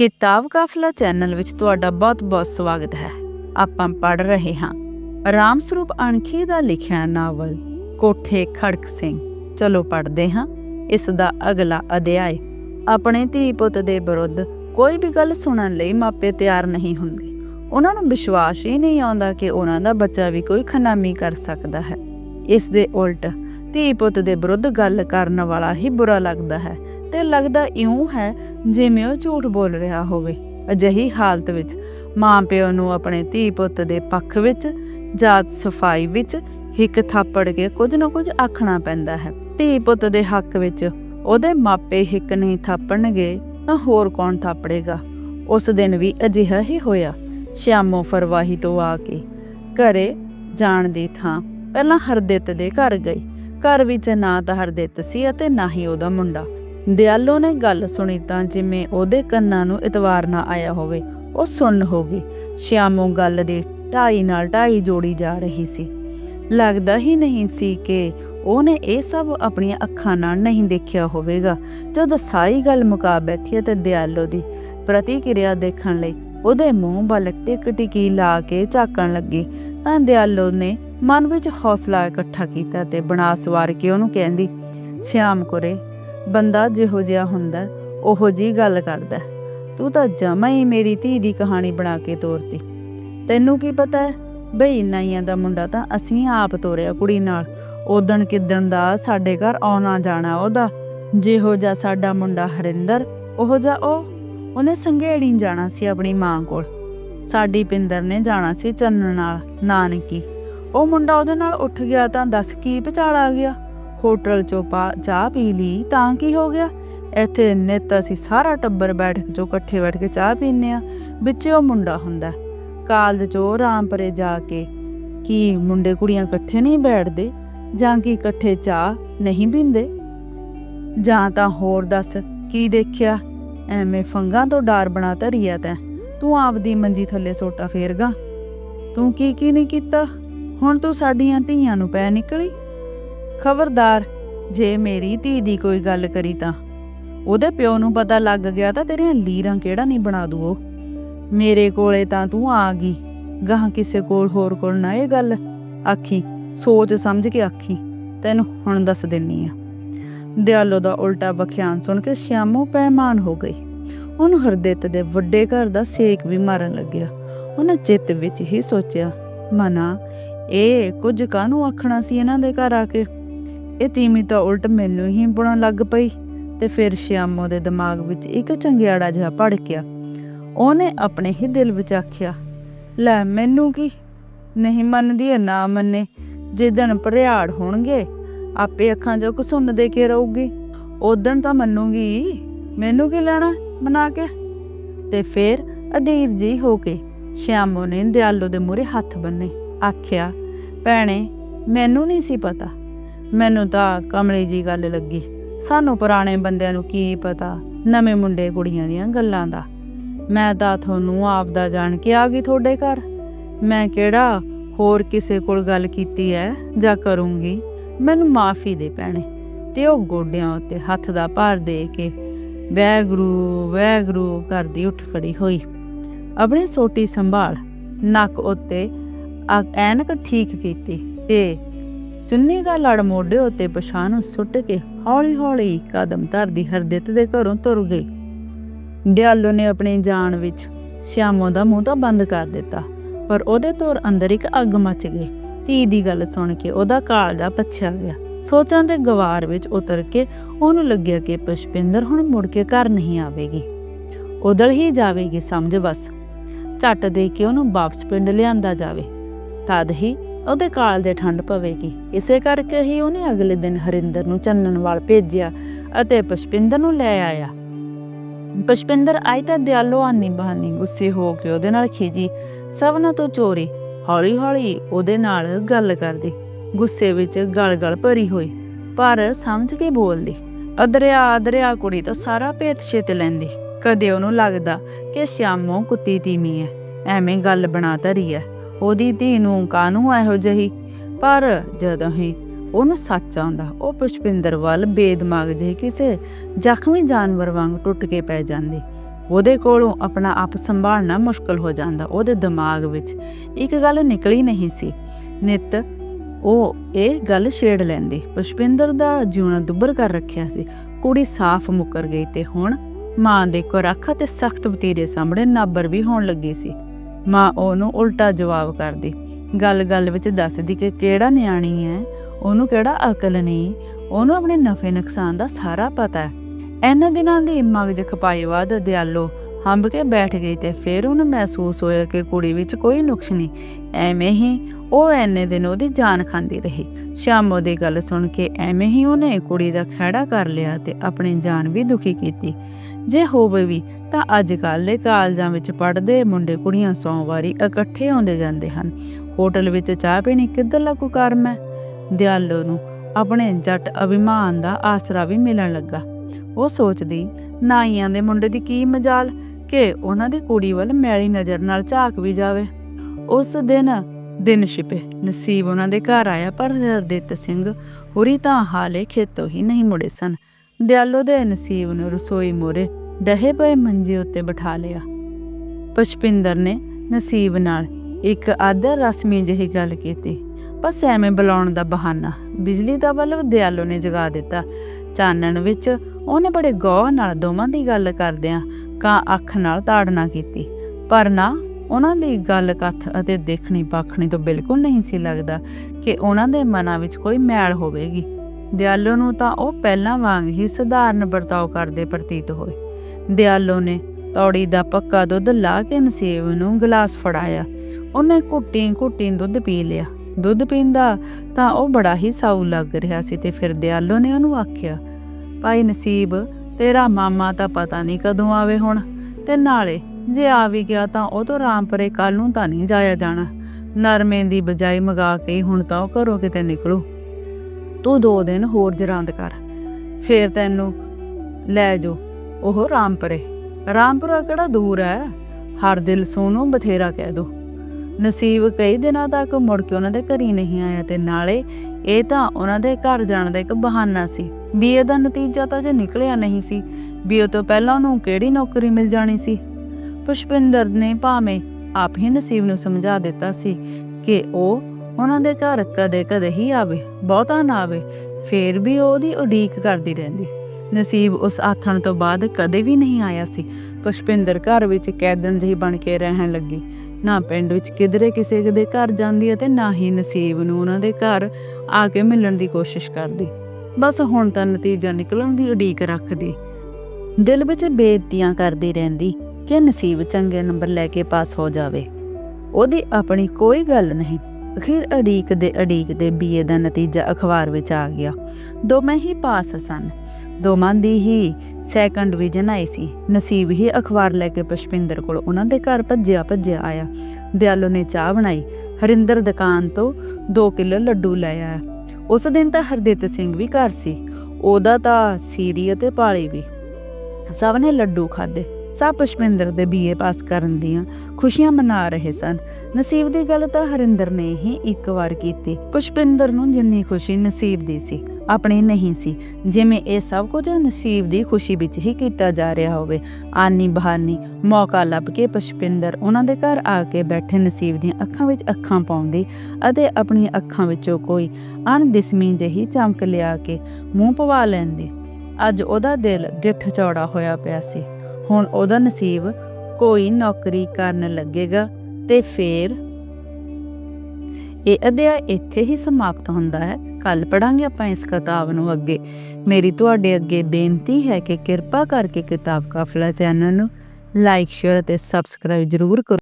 ਕਿਤਾਬ ਕਾਫਲਾ ਚੈਨਲ ਵਿੱਚ ਤੁਹਾਡਾ ਬਹੁਤ-ਬਹੁਤ ਸਵਾਗਤ ਹੈ। ਆਪਾਂ ਪੜ੍ਹ ਰਹੇ ਹਾਂ ਰਾਮ ਸਰੂਪ ਅਣਖੀ ਦਾ ਲਿਖਿਆ ਨਾਵਲ ਕੋਠੇ ਖੜਕ ਸਿੰਘ। ਚਲੋ ਪੜ੍ਹਦੇ ਹਾਂ ਇਸ ਦਾ ਅਗਲਾ ਅਧਿਆਇ। ਆਪਣੇ ਧੀ ਪੁੱਤ ਦੇ ਵਿਰੁੱਧ ਕੋਈ ਵੀ ਗੱਲ ਸੁਣਨ ਲਈ ਮਾਪੇ ਤਿਆਰ ਨਹੀਂ ਹੁੰਦੇ। ਉਹਨਾਂ ਨੂੰ ਵਿਸ਼ਵਾਸ ਹੀ ਨਹੀਂ ਆਉਂਦਾ ਕਿ ਉਹਨਾਂ ਦਾ ਬੱਚਾ ਵੀ ਕੋਈ ਖਨਾਮੀ ਕਰ ਸਕਦਾ ਹੈ। ਇਸ ਦੇ ਉਲਟ ਧੀ ਪੁੱਤ ਦੇ ਵਿਰੁੱਧ ਗੱਲ ਕਰਨ ਵਾਲਾ ਹੀ ਬੁਰਾ ਲੱਗਦਾ ਹੈ। ਤੇ ਲੱਗਦਾ ਇਉਂ ਹੈ ਜਿਵੇਂ ਉਹ ਝੂਠ ਬੋਲ ਰਿਹਾ ਹੋਵੇ। ਅਜਿਹੀ ਹਾਲਤ ਵਿੱਚ ਮਾਂ ਪਿਓ ਨੂੰ ਆਪਣੇ ਧੀ ਪੁੱਤ ਦੇ ਪੱਖ ਵਿੱਚ, ਜਾਤ ਸਫ਼ਾਈ ਵਿੱਚ ਹਿੱਕ ਥਾਪੜ ਕੇ ਕੁਝ ਨਾ ਕੁਝ ਆਖਣਾ ਪੈਂਦਾ ਹੈ। ਧੀ ਪੁੱਤ ਦੇ ਹੱਕ ਵਿੱਚ ਉਹਦੇ ਮਾਪੇ ਹਿੱਕ ਨਹੀਂ ਥਾਪਣਗੇ ਤਾਂ ਹੋਰ ਕੌਣ ਥਾਪੜੇਗਾ? ਉਸ ਦਿਨ ਵੀ ਅਜਿਹਾ ਹੀ ਹੋਇਆ। ਸ਼ਿਆਮੋ ਫਰਵਾਹੀ ਤੋਂ ਆ ਕੇ ਘਰੇ ਜਾਣ ਦੀ ਥਾਂ ਪਹਿਲਾਂ ਹਰਦਿੱਤ ਦੇ ਘਰ ਗਈ। ਘਰ ਵਿੱਚ ਨਾ ਤਾਂ ਹਰਦਿੱਤ ਸੀ ਅਤੇ ਨਾ ਹੀ ਉਹਦਾ ਮੁੰਡਾ। ਦਿਆਲੋ ਨੇ ਗੱਲ ਸੁਣੀ ਤਾਂ ਜਿਵੇਂ ਉਹਦੇ ਕੰਨਾਂ ਨੂੰ ਇਤਵਾਰ ਨਾ ਆਇਆ ਹੋਵੇ, ਉਹ ਸੁਣ ਹੋ ਗਈ ਸ਼ਿਆਮੋ ਗੱਲ ਦੀ ਢਾਈ ਨਾਲ ਢਾਈ ਜੋੜੀ ਜਾ ਰਹੀ ਸੀ। ਲੱਗਦਾ ਹੀ ਨਹੀਂ ਸੀ ਕਿ ਉਹਨੇ ਇਹ ਸਭ ਆਪਣੀਆਂ ਅੱਖਾਂ ਨਾਲ ਨਹੀਂ ਦੇਖਿਆ ਹੋਵੇਗਾ। ਜਦੋਂ ਸਾਰੀ ਗੱਲ ਮੁਕਾ ਬੈਠੀ ਤੇ ਦਿਆਲੋ ਦੀ ਪ੍ਰਤੀਕਿਰਿਆ ਦੇਖਣ ਲਈ ਉਹਦੇ ਮੂੰਹ ਵੱਲ ਟਿਕ ਟਿਕੀ ਲਾ ਕੇ ਝਾਕਣ ਲੱਗੀ, ਤਾਂ ਦਿਆਲੋ ਨੇ ਮਨ ਵਿੱਚ ਹੌਸਲਾ ਇਕੱਠਾ ਕੀਤਾ ਤੇ ਬਣਾ ਸਵਾਰ ਕੇ ਉਹਨੂੰ ਕਹਿੰਦੀ, ਸ਼ਿਆਮ ਕੁਰੇ ਬੰਦਾ ਜਿਹੋ ਜਿਹਾ ਹੁੰਦਾ, ਉਹੋ ਜੀ ਗੱਲ ਕਰਦਾ। ਤੂੰ ਤਾਂ ਜਮਾ ਹੀ ਮੇਰੀ ਧੀ ਦੀ ਕਹਾਣੀ ਬਣਾ ਕੇ ਤੋਰਤੀ। ਤੈਨੂੰ ਕੀ ਪਤਾ ਹੈ? ਬਈ ਨਾਈਆਂ ਦਾ ਮੁੰਡਾ ਤਾਂ ਅਸੀਂ ਆਪ ਤੋਰਿਆ ਕੁੜੀ ਨਾਲ। ਉਦਣ ਕਿਦਣ ਦਾ ਸਾਡੇ ਘਰ ਆਉਣਾ ਜਾਣਾ ਉਹਦਾ। ਜਿਹੋ ਜਿਹਾ ਸਾਡਾ ਮੁੰਡਾ ਹਰਿੰਦਰ, ਉਹੋ ਜਿਹਾ ਉਹ। ਉਹਨੇ ਸੰਘੇੜੀ ਜਾਣਾ ਸੀ ਆਪਣੀ ਮਾਂ ਕੋਲ। ਸਾਡੀ ਪਿੰਦਰ ਨੇ ਜਾਣਾ ਸੀ ਚੰਨ ਨਾਲ, ਨਾਨਕੀ। ਉਹ ਮੁੰਡਾ ਉਹਦੇ ਨਾਲ ਉੱਠ ਗਿਆ ਤਾਂ ਦੱਸ ਕੀ ਵਿਚਾਲ ਆ ਗਿਆ? ਹੋਟਲ ਚੋਂ ਪਾ ਚਾਹ ਪੀ ਲਈ ਤਾਂ ਕੀ ਹੋ ਗਿਆ? ਇੱਥੇ ਨਿੱਤ ਅਸੀਂ ਸਾਰਾ ਟੱਬਰ ਬੈਠ ਕੇ ਜੋ ਇਕੱਠੇ ਬੈਠ ਕੇ ਚਾਹ ਪੀਂਦੇ ਆ ਵਿੱਚ ਉਹ ਮੁੰਡਾ ਹੁੰਦਾ ਕਾਲਜ ਚੋਂ ਰਾਮਪਰੇ ਜਾ ਕੇ ਕੀ ਮੁੰਡੇ ਕੁੜੀਆਂ ਇਕੱਠੇ ਨਹੀਂ ਬੈਠਦੇ ਜਾਂ ਕੀ ਇਕੱਠੇ ਚਾਹ ਨਹੀਂ ਪੀਂਦੇ? ਜਾਂ ਤਾਂ ਹੋਰ ਦੱਸ, ਕੀ ਦੇਖਿਆ? ਐਵੇਂ ਫੰਗਾਂ ਤੋਂ ਡਾਰ ਬਣਾ ਧਰੀਆ ਤੈਂ। ਤੂੰ ਆਪਦੀ ਮੰਜੀ ਥੱਲੇ ਸੋਟਾ ਫੇਰਗਾ ਤੂੰ ਕੀ ਕੀ ਨਹੀਂ ਕੀਤਾ? ਹੁਣ ਤੂੰ ਸਾਡੀਆਂ ਧੀਆਂ ਨੂੰ ਪੈ ਨਿਕਲੀ। ਖਬਰਦਾਰ, ਜੇ ਮੇਰੀ ਧੀ ਦੀ ਕੋਈ ਗੱਲ ਕਰੀ ਤਾਂ। ਉਹਦੇ ਪਿਓ ਨੂੰ ਪਤਾ ਲੱਗ ਗਿਆ ਤਾਂ ਤੇਰੀਆਂ ਲੀਰਾਂ ਕਿਹੜਾ ਨਹੀਂ ਬਣਾ ਦੂ ਉਹ। ਮੇਰੇ ਕੋਲੇ ਤਾਂ ਤੂੰ ਆ ਗਈ। ਗਾਹ ਕਿਸੇ ਕੋਲ ਹੋਰ ਕੋਲ ਨਾ ਇਹ ਗੱਲ। ਆਖੀ, ਸੋਚ ਸਮਝ ਕੇ ਆਖੀ, ਤੈਨੂੰ ਹੁਣ ਦੱਸ ਦਿੰਨੀ ਆ। ਦਿਆਲੋ ਦਾ ਉਲਟਾ ਬਖਿਆਨ ਸੁਣ ਕੇ ਸ਼ਿਆਮੋ ਪੈਮਾਨ ਹੋ ਗਈ। ਉਹਨੂੰ ਹਰਦਿੱਤ ਦੇ ਵੱਡੇ ਘਰ ਦਾ ਸੇਕ ਵੀ ਮਾਰਨ ਲੱਗਿਆ। ਉਹਨੇ ਚਿੱਤ ਵਿੱਚ ਹੀ ਸੋਚਿਆ, ਮਨਾ, ਇਹ ਕੁਝ ਕਾਹਨੂੰ ਆਖਣਾ ਸੀ ਇਹਨਾਂ ਦੇ ਘਰ ਆ ਕੇ? ਇਹ ਤੀਮੀ ਤਾਂ ਉਲਟ ਮੈਨੂੰ ਹੀ ਬੁਣਨ ਲੱਗ ਪਈ ਤੇ ਫਿਰ ਸ਼ਿਆਮੋ ਦੇ ਦਿਮਾਗ ਵਿੱਚ ਇੱਕ ਚੰਗਿਆੜਾ ਜਿਹਾ ਭੜਕਿਆ। ਉਹਨੇ ਆਪਣੇ ਹੀ ਦਿਲ ਵਿੱਚ ਆਖਿਆ, ਲੈ ਮੈਨੂੰ ਕੀ? ਨਹੀਂ ਮੰਨਦੀ ਹੈ ਨਾ ਮੰਨੇ। ਜਿੱਦਣ ਭਰਿਆੜ ਹੋਣਗੇ, ਆਪੇ ਅੱਖਾਂ 'ਚੋਂ ਕਸੁੰਨ ਦੇ ਕੇ ਰਹੂਗੀ। ਉਦੋਂ ਤਾਂ ਮੰਨੂਗੀ, ਮੈਨੂੰ ਕੀ ਲੈਣਾ ਬਣਾ ਕੇ? ਤੇ ਫਿਰ ਅਧੀਰ ਜੀ ਹੋ ਕੇ ਸ਼ਿਆਮੋ ਨੇ ਦਿਆਲੋ ਦੇ ਮੂਹਰੇ ਹੱਥ ਬੰਨੇ, ਆਖਿਆ, ਭੈਣੇ, ਮੈਨੂੰ ਨਹੀਂ ਸੀ ਪਤਾ। ਮੈਨੂੰ ਤਾਂ ਕਮਲੀ ਜੀ ਗੱਲ ਲੱਗੀ। ਸਾਨੂੰ ਪੁਰਾਣੇ ਬੰਦਿਆਂ ਨੂੰ ਕੀ ਪਤਾ, ਨਵੇਂ ਮੁੰਡੇ ਕੁੜੀਆਂ ਦੀਆਂ ਗੱਲਾਂ ਦਾ। ਮੈਂ ਤਾਂ ਤੁਹਾਨੂੰ ਆਪ ਦਾ ਜਾਣ ਕੇ ਆ ਗਈ ਤੁਹਾਡੇ ਘਰ। ਮੈਂ ਕਿਹੜਾ ਹੋਰ ਕਿਸੇ ਕੋਲ ਗੱਲ ਕੀਤੀ ਐ ਜਾਂ ਕਰੂੰਗੀ? ਮੈਨੂੰ ਮਾਫੀ ਦੇ ਪੈਣੇ। ਤੇ ਉਹ ਗੋਡਿਆਂ ਉੱਤੇ ਹੱਥ ਦਾ ਭਾਰ ਦੇ ਕੇ ਵੈਗਰੂ ਵੈਗਰੂ ਕਰਦੀ ਉੱਠ ਖੜੀ ਹੋਈ। ਆਪਣੀ ਸੋਟੀ ਸੰਭਾਲ, ਨੱਕ ਉੱਤੇ ਐਨਕ ਠੀਕ ਕੀਤੀ। ਤੇ ਚੁੰਨੀ ਦਾ ਲੜ ਮੋਢੇ ਉੱਤੇ ਪਛਾਣ ਨੂੰ ਸੁੱਟ ਕੇ ਹੌਲੀ ਹੌਲੀ ਕਦਮ ਧਰਦੀ ਹਰਦਿੱਤ ਦੇ ਘਰੋਂ ਤੁਰ ਗਈ। ਦਿਆਲੋ ਨੇ ਆਪਣੀ ਜਾਨ ਵਿੱਚ ਸ਼ਿਆਮੋ ਦਾ ਮੂੰਹ ਤਾਂ ਬੰਦ ਕਰ ਦਿੱਤਾ, ਪਰ ਉਹਦੇ ਤੁਰ ਅੰਦਰ ਇੱਕ ਅੱਗ ਮਚ ਗਈ। ਧੀ ਦੀ ਗੱਲ ਸੁਣ ਕੇ ਉਹਦਾ ਕਾਲਜਾ ਪੱਛਿਆ ਗਿਆ। ਸੋਚਾਂ ਦੇ ਗਵਾਰ ਵਿੱਚ ਉਤਰ ਕੇ ਉਹਨੂੰ ਲੱਗਿਆ ਕਿ ਪੁਸ਼ਪਿੰਦਰ ਹੁਣ ਮੁੜ ਕੇ ਘਰ ਨਹੀਂ ਆਵੇਗੀ। ਉਦਲ ਹੀ ਜਾਵੇਗੀ, ਸਮਝ ਬਸ। ਝੱਟ ਦੇ ਕੇ ਉਹਨੂੰ ਵਾਪਸ ਪਿੰਡ ਲਿਆਂਦਾ ਜਾਵੇ। ਤਦ ਹੀ ਉਹਦੇ ਕਾਲ ਦੇ ਠੰਡ ਪਵੇਗੀ। ਇਸੇ ਕਰਕੇ ਹੀ ਉਹਨੇ ਅਗਲੇ ਦਿਨ ਹਰਿੰਦਰ ਨੂੰ ਚੰਨਨ ਵਾਲ ਭੇਜਿਆ ਅਤੇ ਪੁਸ਼ਪਿੰਦਰ ਨੂੰ ਲੈ ਆਇਆ। ਪੁਸ਼ਪਿੰਦਰ ਆਈ ਤਾਂ ਦਿਆਲੋ ਆਨੀ ਬਹਾਨੀ ਗੁੱਸੇ ਹੋ ਕੇ ਉਹਦੇ ਨਾਲ ਖਿਜੀ, ਸਭਨਾਂ ਤੋਂ ਚੋਰੀ ਹੌਲੀ ਹੌਲੀ ਉਹਦੇ ਨਾਲ ਗੱਲ ਕਰਦੀ। ਗੁੱਸੇ ਵਿੱਚ ਗਲ-ਗਲ ਭਰੀ ਹੋਈ, ਪਰ ਸਮਝ ਕੇ ਬੋਲਦੀ, ਅਦਰਿਆ ਅਦਰਿਆ ਕੁੜੀ ਤਾਂ ਸਾਰਾ ਭੇਤ ਛੇਤ ਲੈਂਦੀ। ਕਦੇ ਉਹਨੂੰ ਲੱਗਦਾ ਕਿ ਸ਼ਿਆਮੋ ਕੁੱਤੀ ਤੀਮੀ ਹੈ ਐਵੇਂ ਗੱਲ ਬਣਾ ਧਰੀ ਹੈ ਉਹਦੀ ਧੀ ਨੂੰ ਕਾਹਨੂੰ ਇਹੋ ਜਹੀ? ਪਰ ਜਦੋਂ ਹੀ ਉਹਨੂੰ ਸੱਚ ਆਉਂਦਾ, ਉਹ ਪੁਸ਼ਪਿੰਦਰ ਵੱਲ ਬੇਦਮਾਗ ਜਿਹੇ ਕਿਸੇ ਜ਼ਖਮੀ ਜਾਨਵਰ ਵਾਂਗ ਟੁੱਟ ਕੇ ਪੈ ਜਾਂਦੀ। ਉਹਦੇ ਕੋਲੋਂ ਆਪਣਾ ਆਪ ਸੰਭਾਲਣਾ ਮੁਸ਼ਕਲ ਹੋ ਜਾਂਦਾ, ਉਹਦੇ ਦਿਮਾਗ ਵਿੱਚ ਇੱਕ ਗੱਲ ਨਿਕਲੀ ਨਹੀਂ ਸੀ। ਨਿਤ ਉਹ ਇਹ ਗੱਲ ਛੇੜ ਲੈਂਦੀ। ਪੁਸ਼ਪਿੰਦਰ ਦਾ ਜਿਉਣਾ ਦੁੱਬਰ ਕਰ ਰੱਖਿਆ ਸੀ। ਕੁੜੀ ਸਾਫ਼ ਮੁੱਕਰ ਗਈ ਤੇ ਹੁਣ ਮਾਂ ਦੇ ਕੋਰਾਖਾ ਤੇ ਸਖਤ ਵਤੀਰੇ ਸਾਹਮਣੇ ਨਾਬਰ ਵੀ ਹੋਣ ਲੱਗੀ ਸੀ। ਮਾਂ ਉਹਨੂੰ ਉਲਟਾ ਜਵਾਬ ਕਰਦੀ। ਗੱਲ-ਗੱਲ ਵਿੱਚ ਦੱਸਦੀ ਕਿ ਕਿਹੜਾ ਨਿਆਣੀ ਹੈ, ਉਹਨੂੰ ਕਿਹੜਾ ਅਕਲ ਨਹੀਂ ਉਹਨੂੰ ਆਪਣੇ ਨਫੇ ਨੁਕਸਾਨ ਦਾ ਸਾਰਾ ਪਤਾ ਹੈ। ਇਹਨਾਂ ਦਿਨਾਂ ਦੀ ਮਗਜ ਖਪਾਈ ਬਾਅਦ ਦਿਆਲੋ ਹੰਬ ਕੇ ਬੈਠ ਗਈ ਤੇ ਫਿਰ ਉਹਨੂੰ ਮਹਿਸੂਸ ਹੋਇਆ ਕਿ ਕੁੜੀ ਵਿੱਚ ਕੋਈ ਨੁਕਸ ਨਹੀਂ। ਐਵੇਂ ਹੀ ਉਹ ਐਨੇ ਦਿਨ ਉਹਦੀ ਜਾਨ ਖਾਂਦੀ ਰਹੀ। ਸ਼ਾਮ ਉਹਦੀ ਗੱਲ ਸੁਣ ਕੇ ਐਵੇਂ ਹੀ ਉਹਨੇ ਕੁੜੀ ਦਾ ਖਹਿੜਾ ਕਰ ਲਿਆ ਤੇ ਆਪਣੀ ਜਾਨ ਵੀ ਦੁਖੀ ਕੀਤੀ। ਜੇ ਹੋਵੇ ਵੀ, ਤਾਂ ਅੱਜ ਕੱਲ ਦੇ ਕਾਲਜਾਂ ਵਿੱਚ ਪੜ੍ਹਦੇ ਮੁੰਡੇ ਕੁੜੀਆਂ ਸੋਮਵਾਰੀ ਇਕੱਠੇ ਆਉਂਦੇ ਜਾਂਦੇ ਹਨ। ਹੋਟਲ ਵਿੱਚ ਚਾਹ ਪੀਣੀ ਕਿੱਧਰਲਾ ਕੋ ਕਰਮ ਹੈ? ਦਿਆਲੋ ਨੂੰ ਆਪਣੇ ਜੱਟ ਅਭਿਮਾਨ ਦਾ ਆਸਰਾ ਵੀ ਮਿਲਣ ਲੱਗਾ। ਉਹ ਸੋਚਦੀ, ਨਾਈਆਂ ਦੇ ਮੁੰਡੇ ਦੀ ਕੀ ਮਜਾਲ? ਕਿ ਉਹਨਾਂ ਦੀ ਕੁੜੀ ਵੱਲ ਮੈਲੀ ਨਜ਼ਰ ਨਾਲ ਝਾਕ ਵੀ ਜਾਵੇ। ਉਸ ਦਿਨ ਦਿਨ ਛਿਪੇ। ਨਸੀਬ ਉਹਨਾਂ ਦੇ ਘਰ ਆਇਆ, ਪਰ ਹਰਦਿੱਤ ਸਿੰਘ ਹੁਰੀ ਤਾਂ ਹਾਲੇ ਖੇਤੋਂ ਹੀ ਨਹੀਂ ਮੁੜੇ ਸਨ। ਦਿਆਲੋ ਦੇ ਨਸੀਬ ਨੂੰ ਰਸੋਈ ਮੋਰੇ ਡਹੇ ਪਏ ਮੰਜੇ ਉੱਤੇ ਬਿਠਾ ਲਿਆ। ਪੁਸ਼ਪਿੰਦਰ ਨੇ ਨਸੀਬ ਨਾਲ ਇੱਕ ਆਦਰ ਰਸਮੀ ਜਿਹੀ ਗੱਲ ਕੀਤੀ। ਬਸ ਐਵੇਂ ਬੁਲਾਉਣ ਦਾ ਬਹਾਨਾ, ਬਿਜਲੀ ਦਾ ਬਲਬ ਦਿਆਲੋ ਨੇ ਜਗਾ ਦਿੱਤਾ। ਚਾਨਣ ਵਿੱਚ ਉਹਨੇ ਬੜੇ ਗੌਰ ਨਾਲ ਦੋਵਾਂ ਦੀ ਗੱਲ ਕਰਦਿਆਂ ਕਾਂ ਅੱਖ ਨਾਲ ਤਾੜਨਾ ਕੀਤੀ। ਪਰ ਨਾ, ਉਹਨਾਂ ਦੀ ਗੱਲ ਕੱਥ ਅਤੇ ਦੇਖਣੀ ਪਾਖਣੀ ਤੋਂ ਬਿਲਕੁਲ ਨਹੀਂ ਸੀ ਲੱਗਦਾ ਕਿ ਉਹਨਾਂ ਦੇ ਮਨਾਂ ਵਿੱਚ ਕੋਈ ਮੈਲ ਹੋਵੇਗੀ। ਦਿਆਲੋ ਨੂੰ ਤਾਂ ਉਹ ਪਹਿਲਾਂ ਵਾਂਗ ਹੀ ਸਧਾਰਨ ਵਰਤਾਓ ਕਰਦੇ ਪ੍ਰਤੀਤ ਹੋਏ। ਦਿਆਲੋ ਨੇ ਤੌੜੀ ਦਾ ਪੱਕਾ ਦੁੱਧ ਲਾ ਕੇ ਨਸੀਬ ਨੂੰ ਗਲਾਸ ਫੜਾਇਆ। ਉਹਨੇ ਘੁੱਟੀ ਘੁੱਟੀ ਦੁੱਧ ਪੀ ਲਿਆ। ਦੁੱਧ ਪੀਂਦਾ ਤਾਂ ਉਹ ਬੜਾ ਹੀ ਸਾਊ ਲੱਗ ਰਿਹਾ ਸੀ ਤੇ ਫਿਰ ਦਿਆਲੋ ਨੇ ਉਹਨੂੰ ਆਖਿਆ, ਭਾਈ ਨਸੀਬ, ਤੇਰਾ ਮਾਮਾ ਤਾਂ ਪਤਾ ਨਹੀਂ ਕਦੋਂ ਆਵੇ ਹੁਣ, ਤੇ ਨਾਲੇ ਜੇ ਆ ਵੀ ਗਿਆ ਤਾਂ ਉਹ ਤੋਂ ਰਾਮਪਰੇ ਕੱਲ ਨੂੰ ਤਾਂ ਨਹੀਂ ਜਾਇਆ ਜਾਣਾ। ਨਰਮੇ ਦੀ ਬਜਾਈ ਮਗਾ ਕੇ ਹੁਣ ਤਾਂ ਉਹ ਘਰੋਂ ਕਿਤੇ ਨਿਕਲੂ। ਤੂੰ ਦੋ ਦਿਨ ਹੋਰ ਜਰਾਂਦ ਕਰ। ਫੇਰ ਤੈਨੂੰ ਲੈ ਜੋ ਉਹ ਰਾਮਪਰੇ। ਰਾਮਪੁਰਾ ਕਿਹੜਾ ਦੂਰ ਹੈ ਹਰ ਦਿਲ ਸੋਨੂੰ ਬਥੇਰਾ ਕਹਿ ਦੋ। ਨਸੀਬ ਕਈ ਦਿਨਾਂ ਤੱਕ ਮੁੜ ਕੇ ਉਹਨਾਂ ਦੇ ਘਰੀ ਨਹੀਂ ਆਇਆ ਤੇ ਨਾਲੇ ਇਹ ਤਾਂ ਉਹਨਾਂ ਦੇ ਘਰ ਜਾਣ ਦਾ ਇੱਕ ਬਹਾਨਾ ਸੀ। ਵੀ ਇਹਦਾ ਨਤੀਜਾ ਤਾਂ ਜੇ ਨਿਕਲਿਆ ਨਹੀਂ ਸੀ, ਵੀ ਉਹ ਤੋਂ ਪਹਿਲਾਂ ਉਹਨੂੰ ਕਿਹੜੀ ਨੌਕਰੀ ਮਿਲ ਜਾਣੀ ਸੀ। ਪੁਸ਼ਪਿੰਦਰ ਨੇ ਭਾਵੇਂ ਆਪ ਹੀ ਨਸੀਬ ਨੂੰ ਸਮਝਾ ਦਿੱਤਾ ਸੀ ਕਿ ਉਹ ਉਹਨਾਂ ਦੇ ਘਰ ਕਦੇ-ਕਦੇ ਹੀ ਆਵੇ, ਬਹੁਤਾ ਨਾ ਆਵੇ, ਫੇਰ ਵੀ ਉਹਦੀ ਉਡੀਕ ਕਰਦੀ ਰਹਿੰਦੀ। ਨਸੀਬ ਉਸ ਆਥਣ ਤੋਂ ਬਾਅਦ ਕਦੇ ਵੀ ਨਹੀਂ ਆਇਆ ਸੀ। ਪੁਸ਼ਪਿੰਦਰ ਘਰ ਵਿੱਚ ਕੈਦਣ ਜਿਹੀ ਬਣ ਕੇ ਰਹਿਣ ਲੱਗੀ। ਨਾ ਪਿੰਡ ਵਿੱਚ ਕਿਧਰੇ ਕਿਸੇ ਦੇ ਘਰ ਜਾਂਦੀ ਅਤੇ ਨਾ ਹੀ ਨਸੀਬ ਨੂੰ ਉਹਨਾਂ ਦੇ ਘਰ ਆ ਕੇ ਮਿਲਣ ਦੀ ਕੋਸ਼ਿਸ਼ ਕਰਦੀ। ਬਸ ਹੁਣ ਤਾਂ ਨਤੀਜਾ ਨਿਕਲਣ ਦੀ ਉਡੀਕ ਰੱਖਦੀ। ਦਿਲ ਵਿੱਚ ਬੇਇੱਜ਼ਤੀਆਂ ਕਰਦੀ ਰਹਿੰਦੀ ਕਿ ਨਸੀਬ ਚੰਗੇ ਨੰਬਰ ਲੈ ਕੇ ਪਾਸ ਹੋ ਜਾਵੇ। ਉਹਦੀ ਆਪਣੀ ਕੋਈ ਗੱਲ ਨਹੀਂ। ਅਖੀਰ ਅੜੀਕ ਦੇ ਅੜੀਕ ਦੇ ਬੀਏ ਦਾ ਨਤੀਜਾ ਅਖਬਾਰ ਵਿੱਚ ਆ ਗਿਆ। ਦੋਵੇਂ ਹੀ ਪਾਸ ਸਨ। ਦੋਵਾਂ ਦੀ ਹੀ ਸੈਕੰਡ ਡਿਵੀਜ਼ਨ ਆਈ ਸੀ। ਨਸੀਬ ਹੀ ਅਖਬਾਰ ਲੈ ਕੇ ਪੁਸ਼ਪਿੰਦਰ ਕੋਲ ਉਹਨਾਂ ਦੇ ਘਰ ਭੱਜਿਆ ਭੱਜਿਆ ਆਇਆ। ਦਿਆਲੋ ਨੇ ਚਾਹ ਬਣਾਈ। ਹਰਿੰਦਰ ਦੁਕਾਨ ਤੋਂ 2 ਕਿਲੋ ਲੱਡੂ ਲੈ ਆਇਆ। ਉਸ ਦਿਨ ਤਾਂ ਹਰਦਿੱਤ ਸਿੰਘ ਵੀ ਘਰ ਸੀ। ਉਹਦਾ ਤਾਂ ਸੀਰੀ ਅਤੇ ਪਾਲੀ ਵੀ। ਸਭ ਨੇ ਲੱਡੂ ਖਾਦੇ ਸਭ ਪੁਸ਼ਪਿੰਦਰ ਦੇ ਬੀਏ ਪਾਸ ਕਰਨ ਦੀਆਂ ਖੁਸ਼ੀਆਂ ਮਨਾ ਰਹੇ ਸਨ। ਨਸੀਬ ਦੀ ਗੱਲ ਤਾਂ ਹਰਿੰਦਰ ਨੇ ਹੀ ਇੱਕ ਵਾਰ ਕੀਤੀ। ਪੁਸ਼ਪਿੰਦਰ ਨੂੰ ਜਿੰਨੀ ਖੁਸ਼ੀ ਨਸੀਬ ਦੀ ਸੀ, ਆਪਣੀ ਨਹੀਂ ਸੀ। ਜਿਵੇਂ ਇਹ ਸਭ ਕੁਝ ਨਸੀਬ ਦੀ ਖੁਸ਼ੀ ਵਿੱਚ ਹੀ ਕੀਤਾ ਜਾ ਰਿਹਾ ਹੋਵੇ, ਆਨੀ ਬਹਾਨੀ ਮੌਕਾ ਲੱਭ ਕੇ ਪੁਸ਼ਪਿੰਦਰ ਉਹਨਾਂ ਦੇ ਘਰ ਆ ਕੇ ਬੈਠੇ ਨਸੀਬ ਦੀਆਂ ਅੱਖਾਂ ਵਿੱਚ ਅੱਖਾਂ ਪਾਉਂਦੀ ਅਤੇ ਆਪਣੀਆਂ ਅੱਖਾਂ ਵਿੱਚੋਂ ਕੋਈ ਅਣਦਿਸਮੀ ਜਿਹੀ ਚਮਕ ਲਿਆ ਕੇ ਮੂੰਹ ਪਵਾ ਲੈਂਦੀ। ਅੱਜ ਉਹਦਾ ਦਿਲ ਗਿੱਠ ਚੌੜਾ ਹੋਇਆ ਪਿਆ ਸੀ। ਹੁਣ ਉਹਦਾ ਨਸੀਬ ਕੋਈ ਨੌਕਰੀ ਕਰਨ ਲੱਗੇਗਾ ਤੇ ਫੇਰ ਇਹ ਅਧਿਆਇ ਇੱਥੇ ਹੀ ਸਮਾਪਤ ਹੁੰਦਾ ਹੈ। ਕੱਲ ਪੜਾਂਗੇ ਆਪਾਂ ਇਸ ਕਿਤਾਬ ਨੂੰ ਅੱਗੇ। ਮੇਰੀ ਤੁਹਾਡੇ ਅੱਗੇ ਬੇਨਤੀ ਹੈ ਕਿ ਕਿਰਪਾ ਕਰਕੇ ਕਿਤਾਬ ਕਾਫਲਾ ਚੈਨਲ ਨੂੰ ਲਾਈਕ, ਸ਼ੇਅਰ ਅਤੇ ਸਬਸਕ੍ਰਾਈਬ ਜ਼ਰੂਰ ਕਰੋ।